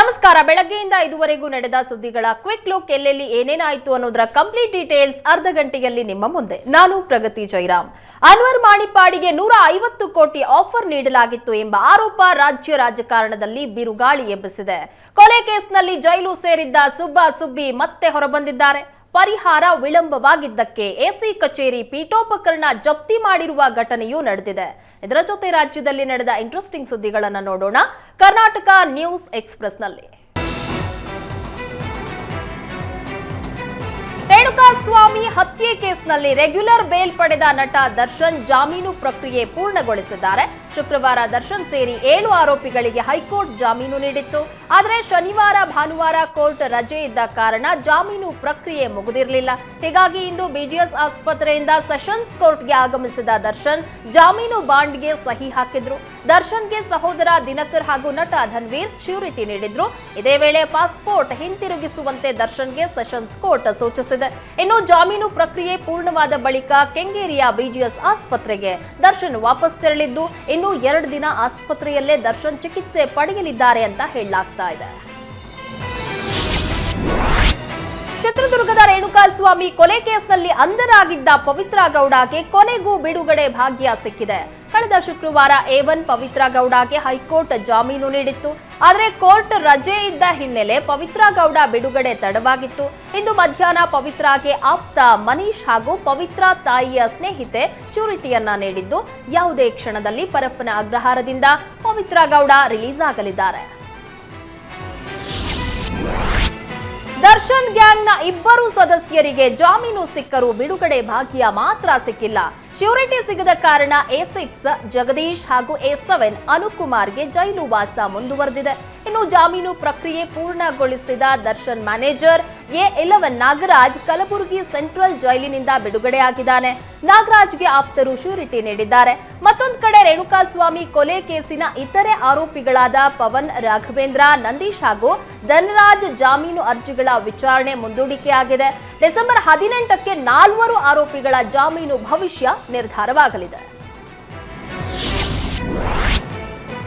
ನಮಸ್ಕಾರ. ಬೆಳಗ್ಗೆಯಿಂದ ಇದುವರೆಗೂ ನಡೆದ ಸುದ್ದಿಗಳ ಕ್ವಿಕ್ ಲುಕ್ ಎಲ್ಲೆಲ್ಲಿ ಏನೇನಾಯಿತು ಅನ್ನೋದರ ಕಂಪ್ಲೀಟ್ ಡೀಟೇಲ್ಸ್ ಅರ್ಧ ಗಂಟೆಯಲ್ಲಿ ನಿಮ್ಮ ಮುಂದೆ. ನಾನು ಪ್ರಗತಿ ಜೈರಾಮ್. ಅನ್ವರ್ ಮಾಣಿಪಾಡಿಗೆ ನೂರ ಐವತ್ತು ಕೋಟಿ ಆಫರ್ ನೀಡಲಾಗಿತ್ತು ಎಂಬ ಆರೋಪ ರಾಜ್ಯ ರಾಜಕಾರಣದಲ್ಲಿ ಬಿರುಗಾಳಿ ಎಬ್ಬಿಸಿದೆ. ಕೊಲೆ ಕೇಸ್ನಲ್ಲಿ ಜೈಲು ಸೇರಿದ್ದ ಸುಬ್ಬಾ ಸುಬ್ಬಿ ಮತ್ತೆ ಹೊರಬಂದಿದ್ದಾರೆ. ಪರಿಹಾರ ವಿಳಂಬವಾಗಿದ್ದಕ್ಕೆ ಎಸಿ ಕಚೇರಿ ಪೀಠೋಪಕರಣ ಜಪ್ತಿ ಮಾಡಿರುವ ಘಟನೆಯೂ ನಡೆದಿದೆ. ಇದರ ಜೊತೆ ರಾಜ್ಯದಲ್ಲಿ ನಡೆದ ಇಂಟ್ರೆಸ್ಟಿಂಗ್ ಸುದ್ದಿಗಳನ್ನು ನೋಡೋಣ. ಕರ್ನಾಟಕ ನ್ಯೂಸ್ ಎಕ್ಸ್ಪ್ರೆಸ್ನಲ್ಲಿ. ರೇಣುಕಾಸ್ವಾಮಿ ಹತ್ಯೆ ಕೇಸ್ನಲ್ಲಿ ರೆಗ್ಯುಲರ್ ಬೇಲ್ ಪಡೆದ ನಟ ದರ್ಶನ್ ಜಾಮೀನು ಪ್ರಕ್ರಿಯೆ ಪೂರ್ಣಗೊಳಿಸಿದ್ದಾರೆ. ಶುಕ್ರವಾರ ದರ್ಶನ್ ಸೇರಿ ಏಳು ಆರೋಪಿಗಳಿಗೆ ಹೈಕೋರ್ಟ್ ಜಾಮೀನು ನೀಡಿತ್ತು. ಆದರೆ ಶನಿವಾರ, ಭಾನುವಾರ ಕೋರ್ಟ್ ರಜೆ ಇದ್ದ ಕಾರಣ ಜಾಮೀನು ಪ್ರಕ್ರಿಯೆ ಮುಗಿದಿರಲಿಲ್ಲ. ಹೀಗಾಗಿ ಇಂದು ಬಿಜಿಎಸ್ ಆಸ್ಪತ್ರೆಯಿಂದ ಸೆಷನ್ಸ್ ಕೋರ್ಟ್ಗೆ ಆಗಮಿಸಿದ ದರ್ಶನ್ ಜಾಮೀನು ಬಾಂಡ್ಗೆ ಸಹಿ ಹಾಕಿದ್ರು. ದರ್ಶನ್ಗೆ ಸಹೋದರ ದಿನಕರ್ ಹಾಗೂ ನಟ ಧನ್ವೀರ್ ಶ್ಯೂರಿಟಿ ನೀಡಿದ್ರು. ಇದೇ ವೇಳೆ ಪಾಸ್ಪೋರ್ಟ್ ಹಿಂತಿರುಗಿಸುವಂತೆ ದರ್ಶನ್ಗೆ ಸೆಷನ್ಸ್ ಕೋರ್ಟ್ ಸೂಚಿಸಿದೆ. ಇನ್ನು ಜಾಮೀನು ಪ್ರಕ್ರಿಯೆ ಪೂರ್ಣವಾದ ಬಳಿಕ ಕೆಂಗೇರಿಯ ಬಿಜಿಎಸ್ ಆಸ್ಪತ್ರೆಗೆ ದರ್ಶನ್ ವಾಪಸ್ ತೆರಳಿದ್ದು, ಇನ್ನು ಎರಡು ದಿನ ಆಸ್ಪತ್ರೆಯಲ್ಲೇ ದರ್ಶನ್ ಚಿಕಿತ್ಸೆ ಪಡೆಯಲಿದ್ದಾರೆ ಅಂತ ಹೇಳಲಾಗ್ತಾ ಇದೆ. ಚಿತ್ರದುರ್ಗದ ರೇಣುಕಾಸ್ವಾಮಿ ಕೊಲೆ ಕೇಸ್ನಲ್ಲಿ ಅಂಧರಾಗಿದ್ದ ಪವಿತ್ರ ಗೌಡಗೆ ಕೊನೆಗೂ ಬಿಡುಗಡೆ ಭಾಗ್ಯ ಸಿಕ್ಕಿದೆ. ಕಳೆದ ಶುಕ್ರವಾರ ಎ ಒನ್ ಪವಿತ್ರ ಗೌಡಗೆ ಹೈಕೋರ್ಟ್ ಜಾಮೀನು ನೀಡಿತ್ತು. ಆದರೆ ಕೋರ್ಟ್ ರಜೆ ಇದ್ದ ಹಿನ್ನೆಲೆ ಪವಿತ್ರ ಗೌಡ ಬಿಡುಗಡೆ ತಡವಾಗಿತ್ತು. ಇಂದು ಮಧ್ಯಾಹ್ನ ಪವಿತ್ರಾಗೆ ಆಪ್ತ ಮನೀಶ್ ಹಾಗೂ ಪವಿತ್ರ ತಾಯಿಯ ಸ್ನೇಹಿತೆ ಶ್ಯೂರಿಟಿಯನ್ನ ನೀಡಿದ್ದು, ಯಾವುದೇ ಕ್ಷಣದಲ್ಲಿ ಪರಪ್ಪನ ಅಗ್ರಹಾರದಿಂದ ಪವಿತ್ರ ಗೌಡ ರಿಲೀಸ್ ಆಗಲಿದ್ದಾರೆ ದರ್ಶನ್ ಗ್ಯಾಂಗ್ನ ಇಬ್ಬರು ಸದಸ್ಯರಿಗೆ ಜಾಮೀನು ಸಿಕ್ಕರೂ ಬಿಡುಗಡೆ ಭಾಗ್ಯ ಮಾತ್ರ ಸಿಕ್ಕಿಲ್ಲ. ಶ್ಯೂರಿಟಿ ಸಿಗದ ಕಾರಣ ಎ ಸಿಕ್ಸ್ ಜಗದೀಶ್ ಹಾಗೂ ಎ ಸೆವೆನ್ ಅನುಕುಮಾರ್ಗೆ ಜೈಲು ವಾಸ ಮುಂದುವರೆದಿದೆ. ಇನ್ನು ಜಾಮೀನು ಪ್ರಕ್ರಿಯೆ ಪೂರ್ಣಗೊಳಿಸಿದ Darshan manager, A eleven Nagaraj Kalaburagi central ಜೈಲಿನಿಂದ ಬಿಡುಗಡೆಯಾಗಿದ್ದಾನೆ. ನಾಗರಾಜ್ಗೆ ಆಪ್ತರು ಶ್ಯೂರಿಟಿ ನೀಡಿದ್ದಾರೆ. ಮತ್ತೊಂದು ಕಡೆ ರೇಣುಕಾಸ್ವಾಮಿ ಕೊಲೆ ಕೇಸಿನ ಇತರೆ ಆರೋಪಿಗಳಾದ ಪವನ್ ರಾಘವೇಂದ್ರ, ನಂದೀಶ್ ಹಾಗೂ ಧನರಾಜ್ ಜಾಮೀನು ಅರ್ಜಿಗಳ ವಿಚಾರಣೆ ಮುಂದೂಡಿಕೆಯಾಗಿದೆ. ಡಿಸೆಂಬರ್ ಹದಿನೆಂಟಕ್ಕೆ ನಾಲ್ವರು ಆರೋಪಿಗಳ ಜಾಮೀನು ಭವಿಷ್ಯ ನಿರ್ಧಾರವಾಗಲಿದೆ.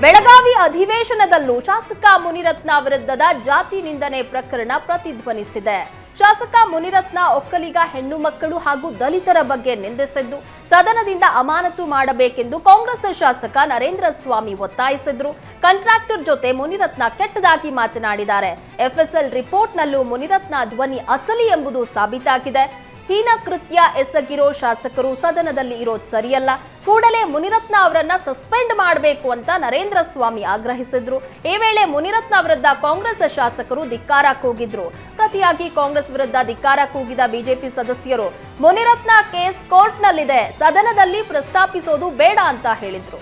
ಬೆಳಗಾವಿ ಅಧಿವೇಶನದಲ್ಲೂ ಶಾಸಕ ಮುನಿರತ್ನ ವಿರುದ್ಧದ ಜಾತಿ ನಿಂದನೆ ಪ್ರಕರಣ ಪ್ರತಿಧ್ವನಿಸಿದೆ. ಶಾಸಕ ಮುನಿರತ್ನ ಒಕ್ಕಲಿಗ ಹೆಣ್ಣು ಮಕ್ಕಳು ಹಾಗೂ ದಲಿತರ ಬಗ್ಗೆ ನಿಂದಿಸಿದ್ದು, ಸದನದಿಂದ ಅಮಾನತು ಮಾಡಬೇಕೆಂದು ಕಾಂಗ್ರೆಸ್ ಶಾಸಕ ನರೇಂದ್ರ ಸ್ವಾಮಿ ಒತ್ತಾಯಿಸಿದ್ರು. ಕಾಂಟ್ರಾಕ್ಟರ್ ಜೊತೆ ಮುನಿರತ್ನ ಕೆಟ್ಟದಾಗಿ ಮಾತನಾಡಿದ್ದಾರೆ. ಎಫ್ಎಸ್ಎಲ್ ರಿಪೋರ್ಟ್ನಲ್ಲೂ ಮುನಿರತ್ನ ಧ್ವನಿ ಅಸಲಿ ಎಂಬುದು ಸಾಬೀತಾಗಿದೆ. ಹೀನ ಕೃತ್ಯ ಎಸಗಿರೋ ಶಾಸಕರು ಸದನದಲ್ಲಿ ಇರೋದು ಸರಿಯಲ್ಲ. ಕೂಡಲೇ ಮುನಿರತ್ನ ಅವರನ್ನ ಸಸ್ಪೆಂಡ್ ಮಾಡಬೇಕು ಅಂತ ನರೇಂದ್ರ ಸ್ವಾಮಿ ಆಗ್ರಹಿಸಿದ್ರು. ಈ ವೇಳೆ ಮುನಿರತ್ನ ವಿರುದ್ಧ ಕಾಂಗ್ರೆಸ್ ಶಾಸಕರು ಧಿಕ್ಕಾರ ಕೂಗಿದ್ರು. ಪ್ರತಿಯಾಗಿ ಕಾಂಗ್ರೆಸ್ ವಿರುದ್ಧ ಧಿಕ್ಕಾರ ಕೂಗಿದ ಬಿಜೆಪಿ ಸದಸ್ಯರು, ಮುನಿರತ್ನ ಕೇಸ್ ಕೋರ್ಟ್ನಲ್ಲಿದೆ, ಸದನದಲ್ಲಿ ಪ್ರಸ್ತಾಪಿಸೋದು ಬೇಡ ಅಂತ ಹೇಳಿದ್ರು.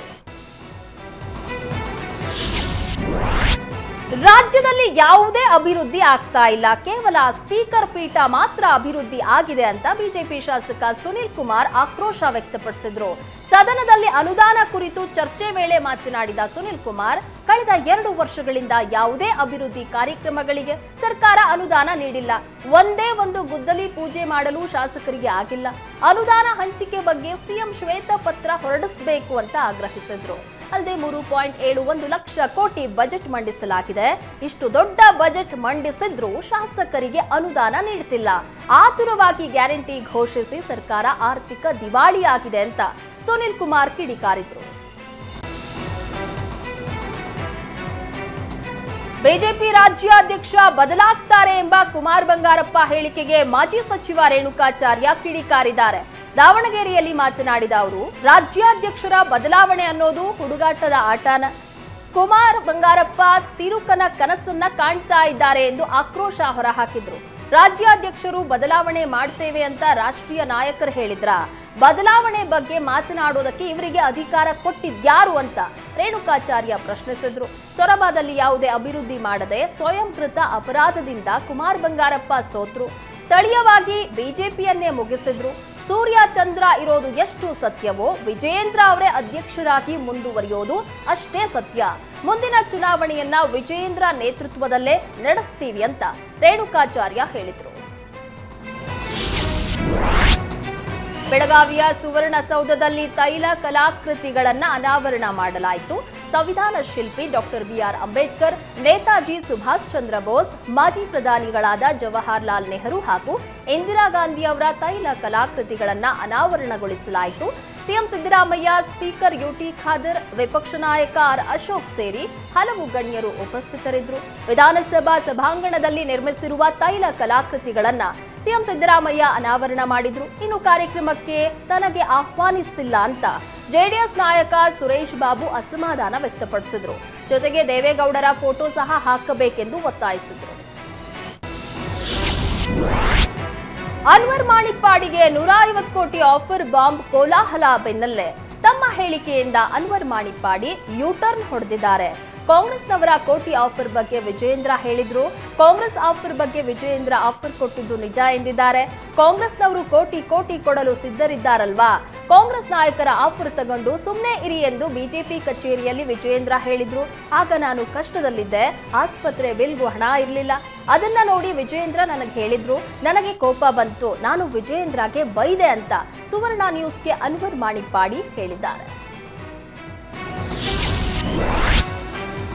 ರಾಜ್ಯದಲ್ಲಿ ಯಾವುದೇ ಅಭಿವೃದ್ಧಿ ಆಗ್ತಾ ಇಲ್ಲ. ಕೇವಲ ಸ್ಪೀಕರ್ ಪೀಠ ಮಾತ್ರ ಅಭಿವೃದ್ಧಿ ಆಗಿದೆ ಅಂತ ಬಿಜೆಪಿ ಶಾಸಕ ಸುನಿಲ್ ಕುಮಾರ್ ಆಕ್ರೋಶ ವ್ಯಕ್ತಪಡಿಸಿದ್ರು. ಸದನದಲ್ಲಿ ಅನುದಾನ ಕುರಿತು ಚರ್ಚೆ ವೇಳೆ ಮಾತನಾಡಿದ ಸುನಿಲ್ ಕುಮಾರ್, ಕಳೆದ ಎರಡು ವರ್ಷಗಳಿಂದ ಯಾವುದೇ ಅಭಿವೃದ್ಧಿ ಕಾರ್ಯಕ್ರಮಗಳಿಗೆ ಸರ್ಕಾರ ಅನುದಾನ ನೀಡಿಲ್ಲ. ಒಂದೇ ಒಂದು ಗುದ್ದಲಿ ಪೂಜೆ ಮಾಡಲು ಶಾಸಕರಿಗೆ ಆಗಿಲ್ಲ. ಅನುದಾನ ಹಂಚಿಕೆ ಬಗ್ಗೆ ಸಿಎಂ ಶ್ವೇತಪತ್ರ ಹೊರಡಿಸಬೇಕು ಅಂತ ಆಗ್ರಹಿಸಿದ್ರು. ಅಲ್ಲದೆ ಮೂರು ಪಾಯಿಂಟ್ ಏಳು ಒಂದು ಲಕ್ಷ ಕೋಟಿ ಬಜೆಟ್ ಮಂಡಿಸಲಾಗಿದೆ. ಇಷ್ಟು ದೊಡ್ಡ ಬಜೆಟ್ ಮಂಡಿಸಿದ್ರೂ ಶಾಸಕರಿಗೆ ಅನುದಾನ ನೀಡುತ್ತಿಲ್ಲ. ಆತುರವಾಗಿ ಗ್ಯಾರಂಟಿ ಘೋಷಿಸಿ ಸರ್ಕಾರ ಆರ್ಥಿಕ ದಿವಾಳಿಯಾಗಿದೆ ಅಂತ ಸುನಿಲ್ ಕುಮಾರ್ ಕಿಡಿಕಾರಿದ್ರು. ಬಿಜೆಪಿ ರಾಜ್ಯಾಧ್ಯಕ್ಷ ಬದಲಾಗ್ತಾರೆ ಎಂಬ ಕುಮಾರ್ ಬಂಗಾರಪ್ಪ ಹೇಳಿಕೆಗೆ ಮಾಜಿ ಸಚಿವ ರೇಣುಕಾಚಾರ್ಯ ಕಿಡಿಕಾರಿದ್ದಾರೆ. ದಾವಣಗೆರೆಯಲ್ಲಿ ಮಾತನಾಡಿದ ಅವರು, ರಾಜ್ಯಾಧ್ಯಕ್ಷರ ಬದಲಾವಣೆ ಅನ್ನೋದು ಹುಡುಗಾಟದ ಆಟನ. ಕುಮಾರ್ ಬಂಗಾರಪ್ಪ ತಿರುಕನ ಕನಸನ್ನ ಕಾಣ್ತಾ ಇದ್ದಾರೆ ಎಂದು ಆಕ್ರೋಶ ಹೊರಹಾಕಿದ್ರು. ರಾಜ್ಯಾಧ್ಯಕ್ಷರು ಬದಲಾವಣೆ ಮಾಡ್ತೇವೆ ಅಂತ ರಾಷ್ಟ್ರೀಯ ನಾಯಕರು ಹೇಳಿದ್ರ. ಬದಲಾವಣೆ ಬಗ್ಗೆ ಮಾತನಾಡೋದಕ್ಕೆ ಇವರಿಗೆ ಅಧಿಕಾರ ಕೊಟ್ಟಿದ್ಯಾರು ಅಂತ ರೇಣುಕಾಚಾರ್ಯ ಪ್ರಶ್ನಿಸಿದ್ರು. ಸೊರಬಾದಲ್ಲಿ ಯಾವುದೇ ಅಭಿವೃದ್ಧಿ ಮಾಡದೆ ಸ್ವಯಂಕೃತ ಅಪರಾಧದಿಂದ ಕುಮಾರ್ ಬಂಗಾರಪ್ಪ ಸೋತ್ರು. ಸ್ಥಳೀಯವಾಗಿ ಬಿಜೆಪಿಯನ್ನೇ ಮುಗಿಸಿದ್ರು. ಸೂರ್ಯ ಚಂದ್ರ ಇರೋದು ಎಷ್ಟು ಸತ್ಯವೋ ವಿಜಯೇಂದ್ರ ಅವರೇ ಅಧ್ಯಕ್ಷರಾಗಿ ಮುಂದುವರಿಯೋದು ಅಷ್ಟೇ ಸತ್ಯ. ಮುಂದಿನ ಚುನಾವಣೆಯನ್ನ ವಿಜಯೇಂದ್ರ ನೇತೃತ್ವದಲ್ಲೇ ನಡೆಸ್ತೀವಿ ಅಂತ ರೇಣುಕಾಚಾರ್ಯ ಹೇಳಿದರು. ಬೆಳಗಾವಿಯ ಸುವರ್ಣಸೌಧದಲ್ಲಿ ತೈಲ ಕಲಾಕೃತಿಗಳನ್ನು ಅನಾವರಣ ಮಾಡಲಾಯಿತು. ಸಂವಿಧಾನ ಶಿಲ್ಪಿ doctor B R Ambedkar, Netaji Subhash Chandra Bose, ಮಾಜಿ ಪ್ರಧಾನಿಗಳಾದ ಜವಾಹರ್ಲಾಲ್ ನೆಹರು ಹಾಗೂ ಇಂದಿರಾ ಗಾಂಧಿ ಅವರ ತೈಲ ಕಲಾಕೃತಿಗಳನ್ನು ಅನಾವರಣಗೊಳಿಸಲಾಯಿತು. CM Siddaramaiah, speaker U T Khader, ವಿಪಕ್ಷ ನಾಯಕ ಆರ್ ಅಶೋಕ್ ಸೇರಿ ಹಲವು ಗಣ್ಯರು ಉಪಸ್ಥಿತರಿದ್ದರು. ವಿಧಾನಸಭಾ ಸಭಾಂಗಣದಲ್ಲಿ ನಿರ್ಮಿಸಿರುವ ತೈಲ ಕಲಾಕೃತಿಗಳನ್ನು ಸಿಎಂ ಸಿದ್ದರಾಮಯ್ಯ ಅನಾವರಣ ಮಾಡಿದ್ರು. ಇನ್ನು ಕಾರ್ಯಕ್ರಮಕ್ಕೆ ತನಗೆ ಆಹ್ವಾನಿಸಿಲ್ಲ ಅಂತ ಜೆಡಿಎಸ್ ನಾಯಕ ಸುರೇಶ್ ಬಾಬು ಅಸಮಾಧಾನ ವ್ಯಕ್ತಪಡಿಸಿದ್ರು. ಜೊತೆಗೆ ದೇವೇಗೌಡರ ಫೋಟೋ ಸಹ ಹಾಕಬೇಕೆಂದು ಒತ್ತಾಯಿಸಿದ್ರು. ಅನ್ವರ್ ಮಾಣಿಪ್ಪಾಡಿಗೆ ನೂರ ಐವತ್ತು ಕೋಟಿ ಆಫರ್ ಬಾಂಬ್ ಕೋಲಾಹಲ ಬೆನ್ನಲ್ಲೇ. ತಮ್ಮ ಹೇಳಿಕೆಯಿಂದ ಅನ್ವರ್ ಮಾಣಿಕ್ಪಾಡಿ ಟರ್ನ್ ಹೊಡೆದಿದ್ದಾರೆ. ಕಾಂಗ್ರೆಸ್ನವರ ಕೋಟಿ ಆಫರ್ ಬಗ್ಗೆ ವಿಜಯೇಂದ್ರ ಹೇಳಿದ್ರು. ಕಾಂಗ್ರೆಸ್ ಆಫರ್ ಬಗ್ಗೆ ವಿಜಯೇಂದ್ರ ಆಫರ್ ಕೊಟ್ಟಿದ್ದು ನಿಜ ಎಂದಿದ್ದಾರೆ. ಕಾಂಗ್ರೆಸ್ನವರು ಕೋಟಿ ಕೋಟಿ ಕೊಡಲು ಸಿದ್ಧರಿದ್ದಾರಲ್ವಾ? ಕಾಂಗ್ರೆಸ್ ನಾಯಕರ ಆಫರ್ ತಗೊಂಡು ಸುಮ್ಮನೆ ಇರಿ ಎಂದು ಬಿಜೆಪಿ ಕಚೇರಿಯಲ್ಲಿ ವಿಜಯೇಂದ್ರ ಹೇಳಿದ್ರು. ಆಗ ನಾನು ಕಷ್ಟದಲ್ಲಿದ್ದೆ. ಆಸ್ಪತ್ರೆ ಬಿಲ್ಗೂ ಹಣ ಇರಲಿಲ್ಲ. ಅದನ್ನ ನೋಡಿ ವಿಜಯೇಂದ್ರ ನನಗೆ ಹೇಳಿದ್ರು. ನನಗೆ ಕೋಪ ಬಂತು. ನಾನು ವಿಜಯೇಂದ್ರಗೆ ಬೈದೆ ಅಂತ ಸುವರ್ಣ ನ್ಯೂಸ್ಗೆ ಅನ್ವರ್ ಮಾಣಿಪ್ಪಾಡಿ ಹೇಳಿದ್ದಾರೆ.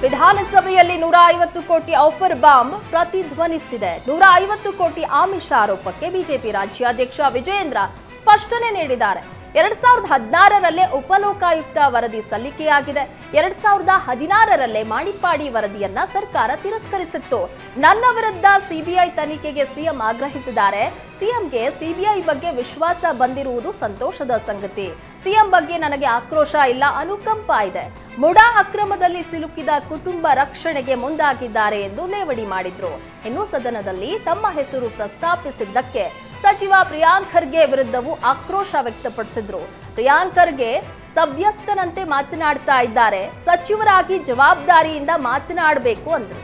ವಿಧಾನಸಭೆಯಲ್ಲಿ ನೂರ ಐವತ್ತು ಕೋಟಿ ಆಫರ್ ಬಾಂಬ್ ಪ್ರತಿಧ್ವನಿಸಿದೆ. ನೂರ ಐವತ್ತು ಕೋಟಿ ಆಮಿಷ ಆರೋಪಕ್ಕೆ ಬಿಜೆಪಿ ರಾಜ್ಯಾಧ್ಯಕ್ಷ ವಿಜಯೇಂದ್ರ ಸ್ಪಷ್ಟನೆ ನೀಡಿದ್ದಾರೆ. ಎರಡ್ ಸಾವಿರದ ಹದಿನಾರರಲ್ಲೇ ಉಪಲೋಕಾಯುಕ್ತ ವರದಿ ಸಲ್ಲಿಕೆಯಾಗಿದೆ. ಎರಡ್ ಸಾವಿರದ ಹದಿನಾರರಲ್ಲೇ ಮಾಣಿಪ್ಪಾಡಿ ವರದಿಯನ್ನ ಸರ್ಕಾರ ತಿರಸ್ಕರಿಸಿತ್ತು. ನನ್ನ ವಿರುದ್ಧ ಸಿಬಿಐ ತನಿಖೆಗೆ ಸಿಎಂ ಆಗ್ರಹಿಸಿದ್ದಾರೆ. ಸಿಎಂಗೆ ಸಿಬಿಐ ಬಗ್ಗೆ ವಿಶ್ವಾಸ ಬಂದಿರುವುದು ಸಂತೋಷದ ಸಂಗತಿ. ಸಿಎಂ ಬಗ್ಗೆ ನನಗೆ ಆಕ್ರೋಶ ಇಲ್ಲ, ಅನುಕಂಪ ಇದೆ. ಮುಡಾ ಅಕ್ರಮದಲ್ಲಿ ಸಿಲುಕಿದ ಕುಟುಂಬ ರಕ್ಷಣೆಗೆ ಮುಂದಾಗಿದ್ದಾರೆ ಎಂದು ಲೇವಡಿ ಮಾಡಿದ್ರು. ಇನ್ನು ಸದನದಲ್ಲಿ ತಮ್ಮ ಹೆಸರು ಪ್ರಸ್ತಾಪಿಸಿದ್ದಕ್ಕೆ ಸಚಿವ ಪ್ರಿಯಾಂಕ್ ಖರ್ಗೆ ವಿರುದ್ಧವೂ ಆಕ್ರೋಶ ವ್ಯಕ್ತಪಡಿಸಿದ್ರು. ಪ್ರಿಯಾಂಕ್ ಖರ್ಗೆ ಸಭ್ಯಸ್ಥನಂತೆ ಮಾತನಾಡ್ತಾ ಇದ್ದಾರೆ. ಸಚಿವರಾಗಿ ಜವಾಬ್ದಾರಿಯಿಂದ ಮಾತನಾಡಬೇಕು ಅಂದ್ರು.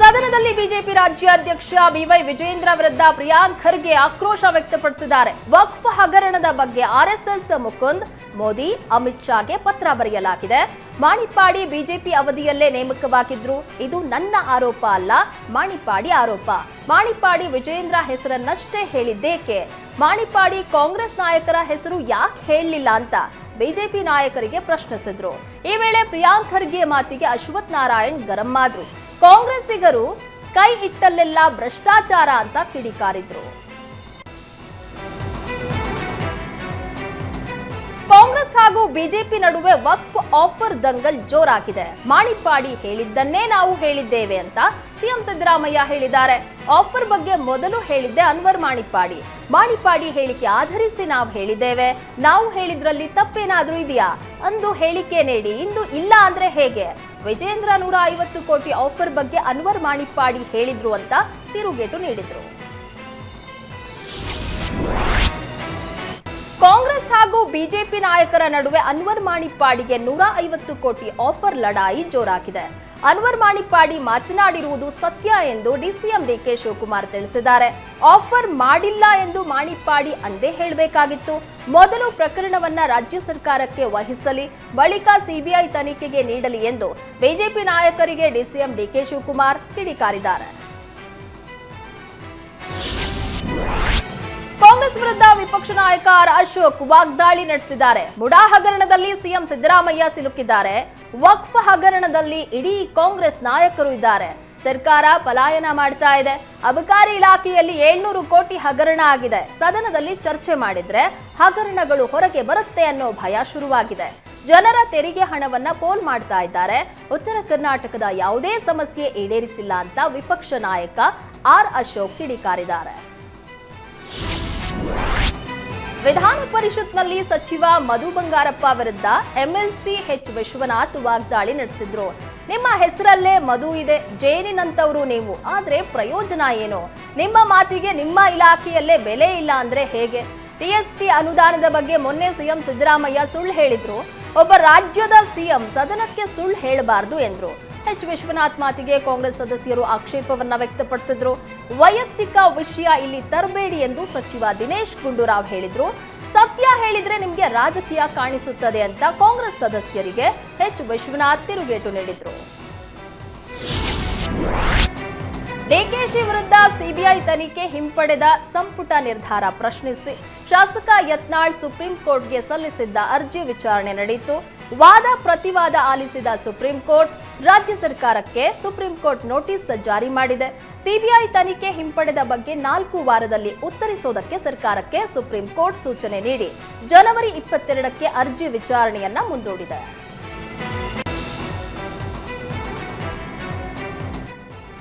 ಸದನದಲ್ಲಿ ಬಿಜೆಪಿ ರಾಜ್ಯಾಧ್ಯಕ್ಷ ಬಿವೈ ವಿಜಯೇಂದ್ರ ವಿರುದ್ಧ ಪ್ರಿಯಾಂಕ್ ಖರ್ಗೆ ಆಕ್ರೋಶ ವ್ಯಕ್ತಪಡಿಸಿದ್ದಾರೆ. ವಕ್ಫ್ ಹಗರಣದ ಬಗ್ಗೆ ಆರ್ಎಸ್ಎಸ್ ಮುಕುಂದ್, ಮೋದಿ, ಅಮಿತ್ ಶಾಗೆ ಪತ್ರ ಬರೆಯಲಾಗಿದೆ. ಮಾಣಿಪ್ಪಾಡಿ ಬಿಜೆಪಿ ಅವಧಿಯಲ್ಲೇ ನೇಮಕವಾಗಿದ್ರು. ಇದು ನನ್ನ ಆರೋಪ ಅಲ್ಲ ಮಾಣಿಪಾಡಿ ಆರೋಪ. ಮಾಣಿಪಾಡಿ ವಿಜಯೇಂದ್ರ ಹೆಸರನ್ನಷ್ಟೇ ಹೇಳಿದ್ದೇಕೆ? ಮಾಣಿಪಾಡಿ ಕಾಂಗ್ರೆಸ್ ನಾಯಕರ ಹೆಸರು ಯಾಕೆ ಹೇಳಲಿಲ್ಲ ಅಂತ ಬಿಜೆಪಿ ನಾಯಕರಿಗೆ ಪ್ರಶ್ನಿಸಿದ್ರು. ಈ ವೇಳೆ ಪ್ರಿಯಾಂಕ್ ಖರ್ಗೆ ಮಾತಿಗೆ ಅಶ್ವಥ್ ನಾರಾಯಣ್ ಗರಂ ಆದ್ರು. ಕಾಂಗ್ರೆಸ್ಸಿಗರು ಕೈ ಇಟ್ಟಲ್ಲೆಲ್ಲ ಭ್ರಷ್ಟಾಚಾರ ಅಂತ ಕಿಡಿಕಾರಿದ್ರು. ಬಿಜೆಪಿ ನಡುವೆ ವಕ್ಫ್ ಆಫರ್ ದಂಗಲ್ ಜೋರಾಗಿದೆ. ಮಾಣಿಪ್ಪಾಡಿ ಹೇಳಿದ್ದನ್ನೇ ನಾವು ಹೇಳಿದ್ದೇವೆ ಅಂತ ಸಿಎಂ ಸಿದ್ದರಾಮಯ್ಯ ಹೇಳಿದ್ದಾರೆ. ಆಫರ್ ಬಗ್ಗೆ ಮೊದಲು ಹೇಳಿದ್ದೆ ಅನ್ವರ್ ಮಾಣಿಪ್ಪಾಡಿ. ಮಾಣಿಪ್ಪಾಡಿ ಹೇಳಿಕೆ ಆಧರಿಸಿ ನಾವು ಹೇಳಿದ್ದೇವೆ. ನಾವು ಹೇಳಿದ್ರಲ್ಲಿ ತಪ್ಪೇನಾದ್ರೂ ಇದೆಯಾ? ಅಂದು ಹೇಳಿಕೆ ನೀಡಿ. ಇಂದು ಇಲ್ಲ ಅಂದ್ರೆ ಹೇಗೆ? ವಿಜೇಂದ್ರ ನೂರ ಐವತ್ತು ಕೋಟಿ ಆಫರ್ ಬಗ್ಗೆ ಅನ್ವರ್ ಮಾಣಿಪ್ಪಾಡಿ ಹೇಳಿದ್ರು ಅಂತ ತಿರುಗೇಟು ನೀಡಿದ್ರು. ಕಾಂಗ್ರೆಸ್ ಹಾಗೂ ಬಿಜೆಪಿ ನಾಯಕರ ನಡುವೆ ಅನ್ವರ್ ಮಾಣಿಪ್ಪಾಡಿಗೆ ನೂರ ಐವತ್ತು ಕೋಟಿ ಆಫರ್ ಲಡಾಯಿ ಜೋರಾಗಿದೆ. ಅನ್ವರ್ ಮಾಣಿಪ್ಪಾಡಿ ಮಾತನಾಡಿರುವುದು ಸತ್ಯ ಎಂದು ಡಿಸಿಎಂ ಡಿಕೆ ಶಿವಕುಮಾರ್ ತಿಳಿಸಿದ್ದಾರೆ. ಆಫರ್ ಮಾಡಿಲ್ಲ ಎಂದು ಮಾಣಿಪ್ಪಾಡಿ ಅಂದೇ ಹೇಳಬೇಕಾಗಿತ್ತು. ಮೊದಲು ಪ್ರಕರಣವನ್ನ ರಾಜ್ಯ ಸರ್ಕಾರಕ್ಕೆ ವಹಿಸಲಿ, ಬಳಿಕ ಸಿಬಿಐ ತನಿಖೆಗೆ ನೀಡಲಿ ಎಂದು ಬಿಜೆಪಿ ನಾಯಕರಿಗೆ ಡಿಸಿಎಂ ಡಿಕೆ ಶಿವಕುಮಾರ್ ಕಿಡಿಕಾರಿದ್ದಾರೆ. ಕಾಂಗ್ರೆಸ್ ವಿರುದ್ಧ ವಿಪಕ್ಷ ನಾಯಕ ಆರ್ ಅಶೋಕ್ ವಾಗ್ದಾಳಿ ನಡೆಸಿದ್ದಾರೆ. ಮುಡಾ ಹಗರಣದಲ್ಲಿ ಸಿಎಂ ಸಿದ್ದರಾಮಯ್ಯ ಸಿಲುಕಿದ್ದಾರೆ. ವಕ್ಫ್ ಹಗರಣದಲ್ಲಿ ಇಡೀ ಕಾಂಗ್ರೆಸ್ ನಾಯಕರು ಇದ್ದಾರೆ. ಸರ್ಕಾರ ಪಲಾಯನ ಮಾಡ್ತಾ ಇದೆ. ಅಬಕಾರಿ ಇಲಾಖೆಯಲ್ಲಿ ಏಳ್ನೂರು ಕೋಟಿ ಹಗರಣ ಆಗಿದೆ. ಸದನದಲ್ಲಿ ಚರ್ಚೆ ಮಾಡಿದ್ರೆ ಹಗರಣಗಳು ಹೊರಗೆ ಬರುತ್ತೆ ಅನ್ನೋ ಭಯ ಶುರುವಾಗಿದೆ. ಜನರ ತೆರಿಗೆ ಹಣವನ್ನ ಪೋಲ್ ಮಾಡ್ತಾ ಇದ್ದಾರೆ. ಉತ್ತರ ಕರ್ನಾಟಕದ ಯಾವುದೇ ಸಮಸ್ಯೆ ಈಡೇರಿಸಿಲ್ಲ ಅಂತ ವಿಪಕ್ಷ ನಾಯಕ ಆರ್ ಅಶೋಕ್ ಕಿಡಿಕಾರಿದ್ದಾರೆ. ವಿಧಾನ ಪರಿಷತ್ನಲ್ಲಿ ಸಚಿವ ಮಧು ಬಂಗಾರಪ್ಪ ವಿರುದ್ಧ ಎಂಎಲ್ಸಿ ಎಚ್ ವಿಶ್ವನಾಥ್ ವಾಗ್ದಾಳಿ ನಡೆಸಿದ್ರು. ನಿಮ್ಮ ಹೆಸರಲ್ಲೇ ಮಧು ಇದೆ, ಜೇನಿನಂತವರು ನೀವು. ಆದ್ರೆ ಪ್ರಯೋಜನ ಏನು? ನಿಮ್ಮ ಮಾತಿಗೆ ನಿಮ್ಮ ಇಲಾಖೆಯಲ್ಲೇ ಬೆಲೆ ಇಲ್ಲ ಅಂದ್ರೆ ಹೇಗೆ? ಟಿಎಸ್ಪಿ ಅನುದಾನದ ಬಗ್ಗೆ ಮೊನ್ನೆ ಸಿಎಂ ಸಿದ್ದರಾಮಯ್ಯ ಸುಳ್ಳು ಹೇಳಿದ್ರು. ಒಬ್ಬ ರಾಜ್ಯದ ಸಿಎಂ ಸದನಕ್ಕೆ ಸುಳ್ಳು ಹೇಳಬಾರದು ಎಂದ್ರು. ಎಚ್ ವಿಶ್ವನಾಥ್ ಮಾತಿಗೆ ಕಾಂಗ್ರೆಸ್ ಸದಸ್ಯರು ಆಕ್ಷೇಪವನ್ನ ವ್ಯಕ್ತಪಡಿಸಿದ್ರು. ವೈಯಕ್ತಿಕ ವಿಷಯ ಇಲ್ಲಿ ತರಬೇಡಿ ಎಂದು ಸಚಿವ ದಿನೇಶ್ ಗುಂಡೂರಾವ್ ಹೇಳಿದ್ರು. ಸತ್ಯ ಹೇಳಿದ್ರೆ ನಿಮ್ಗೆ ರಾಜಕೀಯ ಕಾಣಿಸುತ್ತದೆ ಅಂತ ಕಾಂಗ್ರೆಸ್ ಸದಸ್ಯರಿಗೆ ಎಚ್ ವಿಶ್ವನಾಥ್ ತಿರುಗೇಟು ನೀಡಿದ್ರು. ಡಿಕೆಶಿ ವಿರುದ್ಧ ಸಿಬಿಐ ತನಿಖೆ ಹಿಂಪಡೆದ ಸಂಪುಟ ನಿರ್ಧಾರ ಪ್ರಶ್ನಿಸಿ. ಶಾಸಕ ಯತ್ನಾಳ್ ಸುಪ್ರೀಂ ಕೋರ್ಟ್ಗೆ ಸಲ್ಲಿಸಿದ್ದ ಅರ್ಜಿ ವಿಚಾರಣೆ ನಡೆಯಿತು ವಾದ ಪ್ರತಿವಾದ ಆಲಿಸಿದ ಸುಪ್ರೀಂ ಕೋರ್ಟ್ ರಾಜ್ಯ ಸರ್ಕಾರಕ್ಕೆ ಸುಪ್ರೀಂ ಕೋರ್ಟ್ ನೋಟಿಸ್ ಜಾರಿ ಮಾಡಿದೆ. ಸಿಬಿಐ ತನಿಖೆ ಹಿಂಪಡೆದ ಬಗ್ಗೆ ನಾಲ್ಕು ವಾರದಲ್ಲಿ ಉತ್ತರಿಸೋದಕ್ಕೆ ಸರ್ಕಾರಕ್ಕೆ ಸುಪ್ರೀಂ ಕೋರ್ಟ್ ಸೂಚನೆ ನೀಡಿ. ಜನವರಿ ಇಪ್ಪತ್ತೆರಡಕ್ಕೆ ಅರ್ಜಿ ವಿಚಾರಣೆಯನ್ನ ಮುಂದೂಡಿದೆ.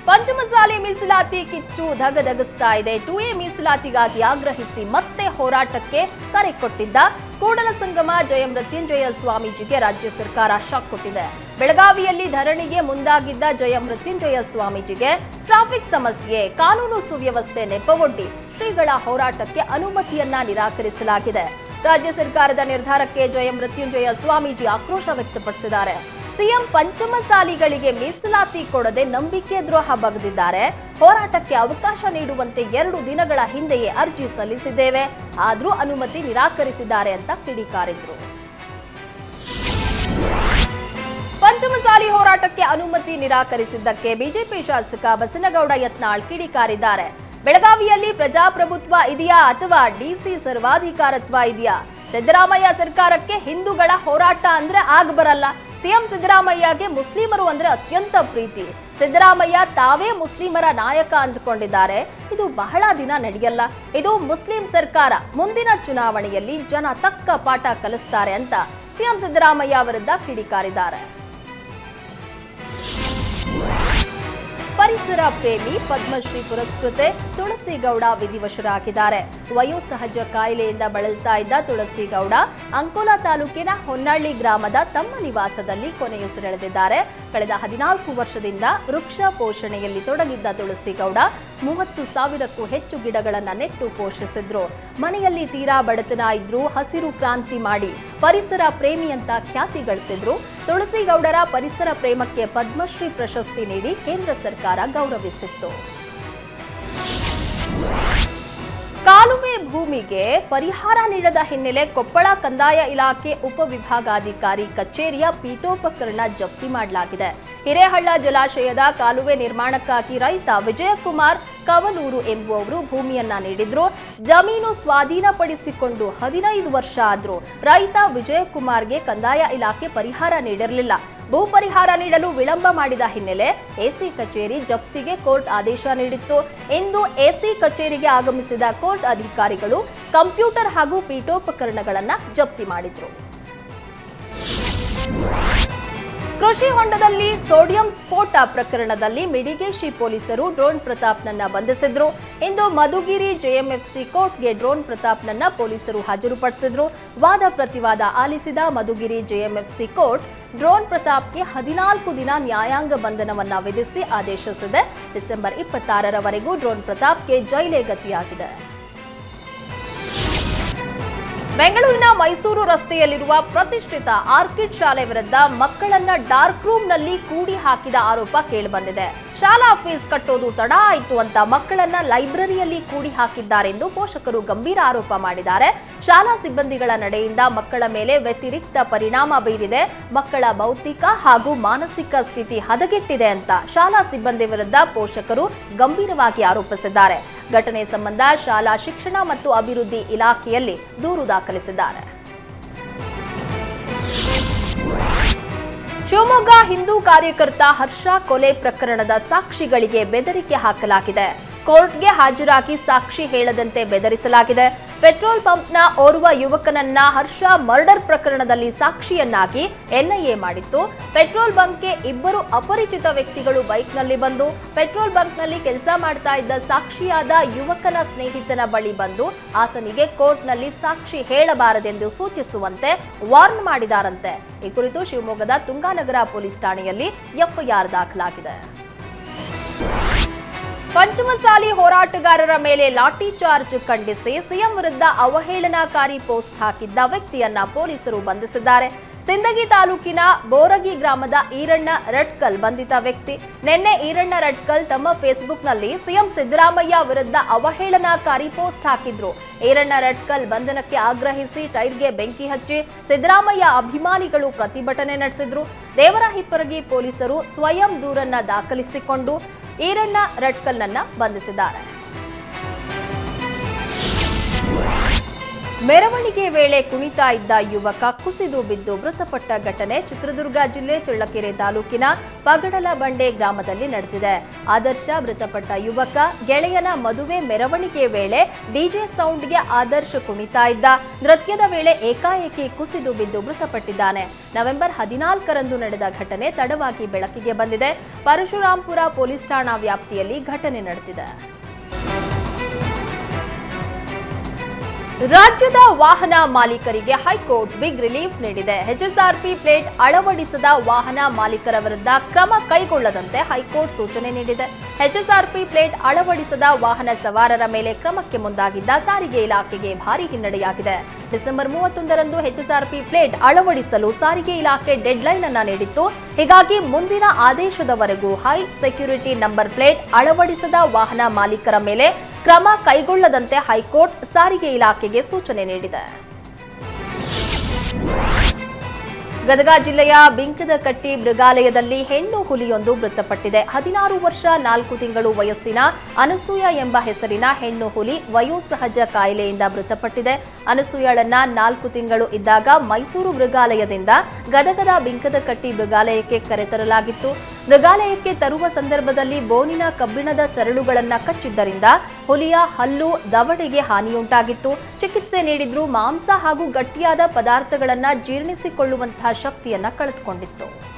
ಪಂಚಮಸಾಲಿ ಮೀಸಲಾತಿ ಕಿಚ್ಚು ಧಗಧಗಿಸ್ತಾ ಇದೆ. ಟು ಎ ಮೀಸಲಾತಿಗಾಗಿ ಆಗ್ರಹಿಸಿ ಮತ್ತೆ ಹೋರಾಟಕ್ಕೆ ಕರೆ ಕೊಟ್ಟಿದ್ದ ಕೂಡಲ ಸಂಗಮ ಜಯ ಮೃತ್ಯುಂಜಯ ಸ್ವಾಮೀಜಿಗೆ ರಾಜ್ಯ ಸರ್ಕಾರ ಶಾಕ್ ಕೊಟ್ಟಿದೆ. ಬೆಳಗಾವಿಯಲ್ಲಿ ಧರಣಿಗೆ ಮುಂದಾಗಿದ್ದ ಜಯ ಮೃತ್ಯುಂಜಯ ಸ್ವಾಮೀಜಿಗೆ ಟ್ರಾಫಿಕ್ ಸಮಸ್ಯೆ, ಕಾನೂನು ಸುವ್ಯವಸ್ಥೆ ನೆಪವೊಡ್ಡಿ, ಶ್ರೀಗಳ ಹೋರಾಟಕ್ಕೆ ಅನುಮತಿಯನ್ನ ನಿರಾಕರಿಸಲಾಗಿದೆ. ರಾಜ್ಯ ಸರ್ಕಾರದ ನಿರ್ಧಾರಕ್ಕೆ ಜಯ ಮೃತ್ಯುಂಜಯ ಸ್ವಾಮೀಜಿ ಆಕ್ರೋಶ ವ್ಯಕ್ತಪಡಿಸಿದ್ದಾರೆ. ಸಿಎಂ ಪಂಚಮಸಾಲಿಗಳಿಗೆ ಮೀಸಲಾತಿ ಕೊಡದೆ ನಂಬಿಕೆ ದ್ರೋಹ ಬಗೆದಿದ್ದಾರೆ. ಹೋರಾಟಕ್ಕೆ ಅವಕಾಶ ನೀಡುವಂತೆ ಎರಡು ದಿನಗಳ ಹಿಂದೆಯೇ ಅರ್ಜಿ ಸಲ್ಲಿಸಿದ್ದೇವೆ. ಆದರೂ ಅನುಮತಿ ನಿರಾಕರಿಸಿದ್ದಾರೆ ಅಂತ ಕಿಡಿಕಾರಿದ್ರು. ಪಂಚಮಸಾಲಿ ಹೋರಾಟಕ್ಕೆ ಅನುಮತಿ ನಿರಾಕರಿಸಿದ್ದಕ್ಕೆ ಬಿಜೆಪಿ ಶಾಸಕ ಬಸನಗೌಡ ಯತ್ನಾಳ್ ಕಿಡಿಕಾರಿದ್ದಾರೆ. ಬೆಳಗಾವಿಯಲ್ಲಿ ಪ್ರಜಾಪ್ರಭುತ್ವ ಇದೆಯಾ ಅಥವಾ ಡಿಸಿ ಸರ್ವಾಧಿಕಾರತ್ವ ಇದೆಯಾ? ಸಿದ್ದರಾಮಯ್ಯ ಸರ್ಕಾರಕ್ಕೆ ಹಿಂದೂಗಳ ಹೋರಾಟ ಅಂದ್ರೆ ಆಗ ಬರಲ್ಲ ಸಿಎಂ ಸಿದ್ದರಾಮಯ್ಯಗೆ ಮುಸ್ಲಿಮರು ಅಂದ್ರೆ ಅತ್ಯಂತ ಪ್ರೀತಿ. ಸಿದ್ದರಾಮಯ್ಯ ತಾವೇ ಮುಸ್ಲಿಮರ ನಾಯಕ ಅಂದುಕೊಂಡಿದ್ದಾರೆ. ಇದು ಬಹಳ ದಿನ ನಡೆಯಲ್ಲ. ಇದು ಮುಸ್ಲಿಂ ಸರ್ಕಾರ ಮುಂದಿನ ಚುನಾವಣೆಯಲ್ಲಿ ಜನ ತಕ್ಕ ಪಾಠ ಕಲಿಸ್ತಾರೆ ಅಂತ ಸಿಎಂ ಸಿದ್ದರಾಮಯ್ಯ ವಿರುದ್ಧ ಕಿಡಿಕಾರಿದ್ದಾರೆ. ಪರಿಸರ ಪ್ರೇಮಿ ಪದ್ಮಶ್ರೀ ಪುರಸ್ಕೃತೆ ತುಳಸಿಗೌಡ ವಿಧಿವಶರಾಗಿದ್ದಾರೆ. ವಯೋಸಹಜ ಕಾಯಿಲೆಯಿಂದ ಬಳಲ್ತಾ ಇದ್ದ ತುಳಸಿಗೌಡ ಅಂಕೋಲಾ ತಾಲೂಕಿನ ಹೊನ್ನಳ್ಳಿ ಗ್ರಾಮದ ತಮ್ಮ ನಿವಾಸದಲ್ಲಿ ಕೊನೆಯುಸಿರೆಳೆದಿದ್ದಾರೆ ಕಳೆದ ಹದಿನಾಲ್ಕು ವರ್ಷದಿಂದ ವೃಕ್ಷ ಪೋಷಣೆಯಲ್ಲಿ ತೊಡಗಿದ್ದ ತುಳಸಿಗೌಡ ಮೂವತ್ತು ಸಾವಿರಕ್ಕೂ ಹೆಚ್ಚು ಗಿಡಗಳನ್ನು ನೆಟ್ಟು ಪೋಷಿಸಿದ್ರು. ಮನೆಯಲ್ಲಿ ತೀರಾ ಬಡತನ ಇದ್ರು ಹಸಿರು ಕ್ರಾಂತಿ ಮಾಡಿ ಪರಿಸರ ಪ್ರೇಮಿ ಅಂತ ಖ್ಯಾತಿ ಗಳಿಸಿದ್ರು. ತುಳಸಿಗೌಡರ ಪರಿಸರ ಪ್ರೇಮಕ್ಕೆ ಪದ್ಮಶ್ರೀ ಪ್ರಶಸ್ತಿ ನೀಡಿ ಕೇಂದ್ರ ಸರ್ಕಾರ ಗೌರವಿಸಿತ್ತು. ಕಾಲುವೆ ಭೂಮಿಗೆ ಪರಿಹಾರ ನೀಡದ ಹಿನ್ನೆಲೆ ಕೊಪ್ಪಳ ಕಂದಾಯ ಇಲಾಖೆ ಉಪವಿಭಾಗಾಧಿಕಾರಿ ಕಚೇರಿಯ ಪೀಠೋಪಕರಣ ಜಪ್ತಿ ಮಾಡಲಾಗಿದೆ. ಹಿರೇಹಳ್ಳ ಜಲಾಶಯದ ಕಾಲುವೆ ನಿರ್ಮಾಣಕ್ಕಾಗಿ ರೈತ ವಿಜಯಕುಮಾರ್ ಕವಲೂರು ಎಂಬುವವರು ಭೂಮಿಯನ್ನ ನೀಡಿದ್ರು. ಜಮೀನು ಸ್ವಾಧೀನಪಡಿಸಿಕೊಂಡು ಹದಿನೈದು ವರ್ಷ ಆದ್ರೂ ರೈತ ವಿಜಯಕುಮಾರ್ಗೆ ಕಂದಾಯ ಇಲಾಖೆ ಪರಿಹಾರ ನೀಡಿರಲಿಲ್ಲ. ಭೂ ಪರಿಹಾರ ನೀಡಲು ವಿಳಂಬ ಮಾಡಿದ ಹಿನ್ನೆಲೆ ಎಸಿ ಕಚೇರಿ ಜಪ್ತಿಗೆ ಕೋರ್ಟ್ ಆದೇಶ ನೀಡಿತ್ತು. ಇಂದು ಎಸಿ ಕಚೇರಿಗೆ ಆಗಮಿಸಿದ ಕೋರ್ಟ್ ಅಧಿಕಾರಿಗಳು ಕಂಪ್ಯೂಟರ್ ಹಾಗೂ ಪೀಠೋಪಕರಣಗಳನ್ನು ಜಪ್ತಿ ಮಾಡಿದ್ರು. ಕೃಷಿ ಹೊಂಡದಲ್ಲಿ ಸೋಡಿಯಂ ಸ್ಫೋಟ ಪ್ರಕರಣದಲ್ಲಿ ಮಿಡಿಗೇಶಿ ಪೊಲೀಸರು ಡ್ರೋನ್ ಪ್ರತಾಪ್ನನ್ನ ಬಂಧಿಸಿದ್ರು. ಇಂದು ಮಧುಗಿರಿ ಜೆಎಂಎಫ್ಸಿ ಕೋರ್ಟ್ಗೆ ಡ್ರೋನ್ ಪ್ರತಾಪ್ನನ್ನ ಪೊಲೀಸರು ಹಾಜರುಪಡಿಸಿದ್ರು. ವಾದ ಪ್ರತಿವಾದ ಆಲಿಸಿದ ಮಧುಗಿರಿ ಜೆಎಂಎಫ್ಸಿ ಕೋರ್ಟ್, ಡ್ರೋನ್ ಪ್ರತಾಪ್ಗೆ ಹದಿನಾಲ್ಕು ದಿನ ನ್ಯಾಯಾಂಗ ಬಂಧನವನ್ನ ವಿಧಿಸಿ ಆದೇಶಿಸಿದೆ. ಡಿಸೆಂಬರ್ ಇಪ್ಪತ್ತಾರರವರೆಗೂ ಡ್ರೋನ್ ಪ್ರತಾಪ್ಗೆ ಜೈಲೇ ಗತಿಯಾಗಿದೆ. ಬೆಂಗಳೂರಿನ ಮೈಸೂರು ರಸ್ತೆಯಲ್ಲಿರುವ ಪ್ರತಿಷ್ಠಿತ ಆರ್ಕಿಡ್ ಶಾಲೆ ವಿರುದ್ಧ ಮಕ್ಕಳನ್ನ ಡಾರ್ಕ್ ರೂಮ್ನಲ್ಲಿ ಕೂಡಿ ಹಾಕಿದ ಆರೋಪ ಕೇಳಿಬಂದಿದೆ. ಶಾಲಾ ಫೀಸ್ ಕಟ್ಟೋದು ತಡ ಆಯಿತು ಅಂತ ಮಕ್ಕಳನ್ನ ಲೈಬ್ರರಿಯಲ್ಲಿ ಕೂಡಿ ಹಾಕಿದ್ದಾರೆಂದು ಪೋಷಕರು ಗಂಭೀರ ಆರೋಪ ಮಾಡಿದ್ದಾರೆ. ಶಾಲಾ ಸಿಬ್ಬಂದಿಗಳ ನಡೆಯಿಂದ ಮಕ್ಕಳ ಮೇಲೆ ವ್ಯತಿರಿಕ್ತ ಪರಿಣಾಮ ಬೀರಿದೆ. ಮಕ್ಕಳ ಭೌತಿಕ ಹಾಗೂ ಮಾನಸಿಕ ಸ್ಥಿತಿ ಹದಗೆಟ್ಟಿದೆ ಅಂತ ಶಾಲಾ ಸಿಬ್ಬಂದಿ ವಿರುದ್ಧ ಪೋಷಕರು ಗಂಭೀರವಾಗಿ ಆರೋಪಿಸಿದ್ದಾರೆ. ಘಟನೆ ಸಂಬಂಧ ಶಾಲಾ ಶಿಕ್ಷಣ ಮತ್ತು ಅಭಿವೃದ್ಧಿ ಇಲಾಖೆಯಲ್ಲಿ ದೂರು ದಾಖಲಿಸಿದ್ದಾರೆ. ಶಿವಮೊಗ್ಗ ಹಿಂದೂ ಕಾರ್ಯಕರ್ತ ಹರ್ಷ ಕೊಲೆ ಪ್ರಕರಣದ ಸಾಕ್ಷಿಗಳಿಗೆ ಬೆದರಿಕೆ ಹಾಕಲಾಗಿದೆ. ಕೋರ್ಟ್ಗೆ ಹಾಜರಾಗಿ ಸಾಕ್ಷಿ ಹೇಳದಂತೆ ಬೆದರಿಸಲಾಗಿದೆ. ಪೆಟ್ರೋಲ್ ಪಂಪ್ನ ಓರ್ವ ಯುವಕನನ್ನ ಹರ್ಷ ಮರ್ಡರ್ ಪ್ರಕರಣದಲ್ಲಿ ಸಾಕ್ಷಿಯನ್ನಾಗಿ ಎನ್ಐಎ ಮಾಡಿತ್ತು. ಪೆಟ್ರೋಲ್ ಬಂಕ್ಗೆ ಇಬ್ಬರು ಅಪರಿಚಿತ ವ್ಯಕ್ತಿಗಳು ಬೈಕ್ನಲ್ಲಿ ಬಂದು, ಪೆಟ್ರೋಲ್ ಬಂಕ್ನಲ್ಲಿ ಕೆಲಸ ಮಾಡ್ತಾ ಇದ್ದ ಸಾಕ್ಷಿಯಾದ ಯುವಕನ ಸ್ನೇಹಿತನ ಬಳಿ ಬಂದು ಆತನಿಗೆ ಕೋರ್ಟ್ನಲ್ಲಿ ಸಾಕ್ಷಿ ಹೇಳಬಾರದೆಂದು ಸೂಚಿಸುವಂತೆ ವಾರ್ನ್ ಮಾಡಿದಾರಂತೆ. ಈ ಕುರಿತು ಶಿವಮೊಗ್ಗದ ತುಂಗಾನಗರ ಪೊಲೀಸ್ ಠಾಣೆಯಲ್ಲಿ ಎಫ್ಐಆರ್ ದಾಖಲಾಗಿದೆ. ಪಂಚಮಸಾಲಿ ಹೋರಾಟಗಾರರ ಮೇಲೆ ಲಾಠಿ ಚಾರ್ಜ್ ಖಂಡಿಸಿ ಸಿಎಂ ವಿರುದ್ಧ ಅವಹೇಳನಕಾರಿ ಪೋಸ್ಟ್ ಹಾಕಿದ್ದ ವ್ಯಕ್ತಿಯನ್ನ ಪೊಲೀಸರು ಬಂಧಿಸಿದ್ದಾರೆ. ಸಿಂದಗಿ ತಾಲೂಕಿನ ಬೋರಗಿ ಗ್ರಾಮದ ಈರಣ್ಣ ರಟ್ಕಲ್ ಬಂಧಿತ ವ್ಯಕ್ತಿ. ನಿನ್ನೆ ಈರಣ್ಣ ರಟ್ಕಲ್ ತಮ್ಮ ಫೇಸ್ಬುಕ್ನಲ್ಲಿ ಸಿಎಂ ಸಿದ್ದರಾಮಯ್ಯ ವಿರುದ್ಧ ಅವಹೇಳನಕಾರಿ ಪೋಸ್ಟ್ ಹಾಕಿದ್ರು. ಈರಣ್ಣ ರಟ್ಕಲ್ ಬಂಧನಕ್ಕೆ ಆಗ್ರಹಿಸಿ ಟೈರ್ಗೆ ಬೆಂಕಿ ಹಚ್ಚಿ ಸಿದ್ದರಾಮಯ್ಯ ಅಭಿಮಾನಿಗಳು ಪ್ರತಿಭಟನೆ ನಡೆಸಿದ್ರು. ದೇವರಹಿಪ್ಪರಗಿ ಪೊಲೀಸರು ಸ್ವಯಂ ದೂರನ್ನ ದಾಖಲಿಸಿಕೊಂಡು ಈರಣ್ಣ ರಟ್ಕಲ್ನನ್ನ ಬಂಧಿಸಿದ್ದಾರೆ. ಮೆರವಣಿಗೆ ವೇಳೆ ಕುಣಿತಾ ಇದ್ದ ಯುವಕ ಕುಸಿದು ಬಿದ್ದು ಮೃತಪಟ್ಟ ಘಟನೆ ಚಿತ್ರದುರ್ಗ ಜಿಲ್ಲೆ ಚಳ್ಳಕೆರೆ ತಾಲೂಕಿನ ಪಗಡಲ ಬಂಡೆ ಗ್ರಾಮದಲ್ಲಿ ನಡೆದಿದೆ. ಆದರ್ಶ ಮೃತಪಟ್ಟ ಯುವಕ, ಗೆಳೆಯನ ಮದುವೆ ಮೆರವಣಿಗೆ ವೇಳೆ ಡಿಜೆ ಸೌಂಡ್ಗೆ ಆದರ್ಶ ಕುಣಿತಾ ಇದ್ದ. ನೃತ್ಯದ ವೇಳೆ ಏಕಾಏಕಿ ಕುಸಿದು ಬಿದ್ದು ಮೃತಪಟ್ಟಿದ್ದಾನೆ. ನವೆಂಬರ್ ಹದಿನಾಲ್ಕರಂದು ನಡೆದ ಘಟನೆ ತಡವಾಗಿ ಬೆಳಕಿಗೆ ಬಂದಿದೆ. ಪರಶುರಾಂಪುರ ಪೊಲೀಸ್ ಠಾಣಾ ವ್ಯಾಪ್ತಿಯಲ್ಲಿ ಘಟನೆ ನಡೆದಿದೆ. ರಾಜ್ಯದ ವಾಹನ ಮಾಲೀಕರಿಗೆ ಹೈಕೋರ್ಟ್ ಬಿಗ್ ರಿಲೀಫ್ ನೀಡಿದೆ. ಎಚ್ಎಸ್ಆರ್ಪಿ ಪ್ಲೇಟ್ ಅಳವಡಿಸದ ವಾಹನ ಮಾಲೀಕರ ವಿರುದ್ಧ ಕ್ರಮ ಕೈಗೊಳ್ಳದಂತೆ ಹೈಕೋರ್ಟ್ ಸೂಚನೆ ನೀಡಿದೆ. ಎಚ್ಎಸ್ಆರ್ಪಿ ಪ್ಲೇಟ್ ಅಳವಡಿಸದ ವಾಹನ ಸವಾರರ ಮೇಲೆ ಕ್ರಮಕ್ಕೆ ಮುಂದಾಗಿದ್ದ ಸಾರಿಗೆ ಇಲಾಖೆಗೆ ಭಾರಿ ಹಿನ್ನಡೆಯಾಗಿದೆ. ಡಿಸೆಂಬರ್ ಮೂವತ್ತೊಂದರಂದು ಎಚ್ಎಸ್ಆರ್ಪಿ ಪ್ಲೇಟ್ ಅಳವಡಿಸಲು ಸಾರಿಗೆ ಇಲಾಖೆ ಡೆಡ್ಲೈನ್ ಅನ್ನ ನೀಡಿತ್ತು. ಹೀಗಾಗಿ ಮುಂದಿನ ಆದೇಶದವರೆಗೂ ಹೈ ಸೆಕ್ಯೂರಿಟಿ ನಂಬರ್ ಪ್ಲೇಟ್ ಅಳವಡಿಸದ ವಾಹನ ಮಾಲೀಕರ ಮೇಲೆ ಕ್ರಮ ಕೈಗೊಳ್ಳದಂತೆ ಹೈಕೋರ್ಟ್ ಸಾರಿಗೆ ಇಲಾಖೆಗೆ ಸೂಚನೆ ನೀಡಿದೆ. ಗದಗ ಜಿಲ್ಲೆಯ ಬಿಂಕದಕಟ್ಟಿ ಮೃಗಾಲಯದಲ್ಲಿ ಹೆಣ್ಣು ಹುಲಿಯೊಂದು ಮೃತಪಟ್ಟಿದೆ. ಹದಿನಾರು ವರ್ಷ, ನಾಲ್ಕು ತಿಂಗಳು ವಯಸ್ಸಿನ ಅನಸೂಯ ಎಂಬ ಹೆಸರಿನ ಹೆಣ್ಣು ಹುಲಿ ವಯೋಸಹಜ ಕಾಯಿಲೆಯಿಂದ ಮೃತಪಟ್ಟಿದೆ. ಅನಸೂಯಳನ್ನ ನಾಲ್ಕು ತಿಂಗಳು ಇದ್ದಾಗ ಮೈಸೂರು ಮೃಗಾಲಯದಿಂದ ಗದಗದ ಬಿಂಕದಕಟ್ಟಿ ಮೃಗಾಲಯಕ್ಕೆ ಕರೆತರಲಾಗಿತ್ತು. ಮೃಗಾಲಯಕ್ಕೆ ತರುವ ಸಂದರ್ಭದಲ್ಲಿ ಬೋನಿನ ಕಬ್ಬಿಣದ ಸರಳುಗಳನ್ನ ಕಚ್ಚಿದ್ದರಿಂದ ಹುಲಿಯ ಹಲ್ಲು ದವಡೆಗೆ ಹಾನಿಯುಂಟಾಗಿತ್ತು. ಚಿಕಿತ್ಸೆ ನೀಡಿದ್ರು ಮಾಂಸ ಹಾಗೂ ಗಟ್ಟಿಯಾದ ಪದಾರ್ಥಗಳನ್ನ ಜೀರ್ಣಿಸಿಕೊಳ್ಳುವಂತಹ ಶಕ್ತಿಯನ್ನ ಕಳೆದುಕೊಂಡಿತ್ತು.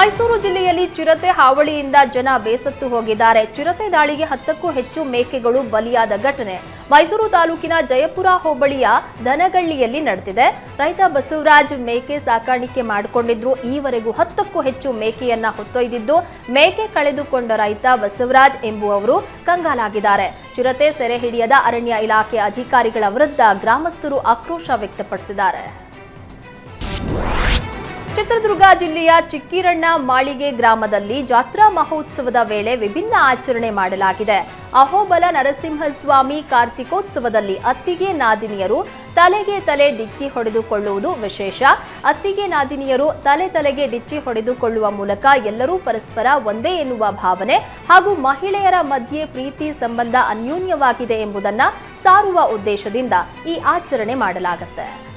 ಮೈಸೂರು ಜಿಲ್ಲೆಯಲ್ಲಿ ಚಿರತೆ ಹಾವಳಿಯಿಂದ ಜನ ಬೇಸತ್ತು ಹೋಗಿದ್ದಾರೆ. ಚಿರತೆ ದಾಳಿಗೆ ಹತ್ತಕ್ಕೂ ಹೆಚ್ಚು ಮೇಕೆಗಳು ಬಲಿಯಾದ ಘಟನೆ. ಮೈಸೂರು ತಾಲೂಕಿನ ಜಯಪುರ ಹೋಬಳಿಯ ದನಗಳ್ಳಿಯಲ್ಲಿ ನಡೆದಿದೆ. ರೈತ ಬಸವರಾಜ್ ಮೇಕೆ ಸಾಕಾಣಿಕೆ ಮಾಡಿಕೊಂಡಿದ್ರು. ಈವರೆಗೂ ಹತ್ತಕ್ಕೂ ಹೆಚ್ಚು ಮೇಕೆಯನ್ನ ಹೊತ್ತೊಯ್ದಿದ್ದು, ಮೇಕೆ ಕಳೆದುಕೊಂಡ ರೈತ ಬಸವರಾಜ್ ಎಂಬುವವರು ಕಂಗಾಲಾಗಿದ್ದಾರೆ. ಚಿರತೆ ಸೆರೆ ಹಿಡಿಯದ ಅರಣ್ಯ ಇಲಾಖೆ ಅಧಿಕಾರಿಗಳ ವಿರುದ್ಧ ಗ್ರಾಮಸ್ಥರು ಆಕ್ರೋಶ ವ್ಯಕ್ತಪಡಿಸಿದ್ದಾರೆ. ಚಿತ್ರದುರ್ಗ ಜಿಲ್ಲೆಯ ಚಿಕ್ಕಿರಣ್ಣ ಮಾಳಿಗೆ ಗ್ರಾಮದಲ್ಲಿ ಜಾತ್ರಾ ಮಹೋತ್ಸವದ ವೇಳೆ ವಿಭಿನ್ನ ಆಚರಣೆ ಮಾಡಲಾಗಿದೆ. ಅಹೋಬಲ ನರಸಿಂಹಸ್ವಾಮಿ ಕಾರ್ತಿಕೋತ್ಸವದಲ್ಲಿ ಅತ್ತಿಗೆ ನಾದಿನಿಯರು ತಲೆಗೆ ತಲೆ ಡಿಚ್ಚಿ ಹೊಡೆದುಕೊಳ್ಳುವುದು ವಿಶೇಷ. ಅತ್ತಿಗೆ ನಾದಿನಿಯರು ತಲೆ ತಲೆಗೆ ಡಿಚ್ಚಿ ಹೊಡೆದುಕೊಳ್ಳುವ ಮೂಲಕ ಎಲ್ಲರೂ ಪರಸ್ಪರ ಒಂದೇ ಎನ್ನುವ ಭಾವನೆ ಹಾಗೂ ಮಹಿಳೆಯರ ಮಧ್ಯೆ ಪ್ರೀತಿ ಸಂಬಂಧ ಅನ್ಯೋನ್ಯವಾಗಿದೆ ಎಂಬುದನ್ನು ಸಾರುವ ಉದ್ದೇಶದಿಂದ ಈ ಆಚರಣೆ ಮಾಡಲಾಗುತ್ತೆ.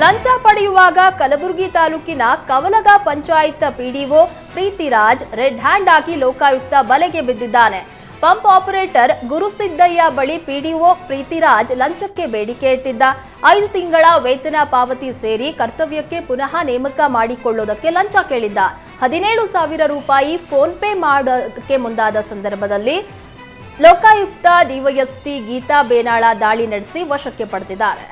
ಲಂಚ ಪಡೆಯುವಾಗ ಕಲಬುರಗಿ ತಾಲೂಕಿನ Kavalaga panchayat PDO Preethiraj red hand ಆಗಿ ಲೋಕಾಯುಕ್ತ ಬಲೆಗೆ ಬಿದ್ದಿದ್ದಾನೆ. ಪಂಪ್ ಆಪರೇಟರ್ ಗುರುಸಿದ್ದಯ್ಯ ಬಳಿ ಪಿಡಿಒ ಪ್ರೀತಿರಾಜ್ ಲಂಚಕ್ಕೆ ಬೇಡಿಕೆ ಇಟ್ಟಿದ್ದ. ಐದು ತಿಂಗಳ ವೇತನ ಪಾವತಿ ಸೇರಿ ಕರ್ತವ್ಯಕ್ಕೆ ಪುನಃ ನೇಮಕ ಮಾಡಿಕೊಳ್ಳುವುದಕ್ಕೆ ಲಂಚ ಕೇಳಿದ್ದ. ಹದಿನೇಳು ಸಾವಿರ ರೂಪಾಯಿ ಫೋನ್ ಪೇ ಮಾಡೋದಕ್ಕೆ ಮುಂದಾದ ಸಂದರ್ಭದಲ್ಲಿ ಲೋಕಾಯುಕ್ತ ಡಿವೈಎಸ್ಪಿ ಗೀತಾ ಬೇನಾಳ ದಾಳಿ ನಡೆಸಿ ವಶಕ್ಕೆ ಪಡೆದಿದ್ದಾರೆ.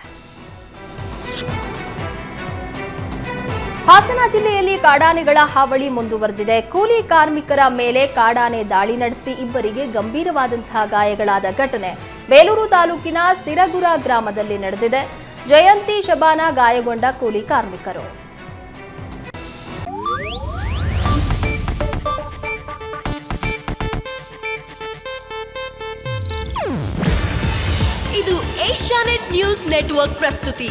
ಹಾಸನ ಜಿಲ್ಲೆಯಲ್ಲಿ ಕಾಡಾನೆಗಳ ಹಾವಳಿ ಮುಂದುವರೆದಿದೆ. ಕೂಲಿ ಕಾರ್ಮಿಕರ ಮೇಲೆ ಕಾಡಾನೆ ದಾಳಿ ನಡೆಸಿ ಇಬ್ಬರಿಗೆ ಗಂಭೀರವಾದಂತಹ ಗಾಯಗಳಾದ ಘಟನೆ ಬೇಲೂರು ತಾಲೂಕಿನ ಸಿರಗುರ ಗ್ರಾಮದಲ್ಲಿ ನಡೆದಿದೆ. ಜಯಂತಿ ಶಬಾನ ಗಾಯಗೊಂಡ ಕೂಲಿ ಕಾರ್ಮಿಕರು. ಇದು ಏಷ್ಯಾನೆಟ್ ನ್ಯೂಸ್ ನೆಟ್ವರ್ಕ್ ಪ್ರಸ್ತುತಿ.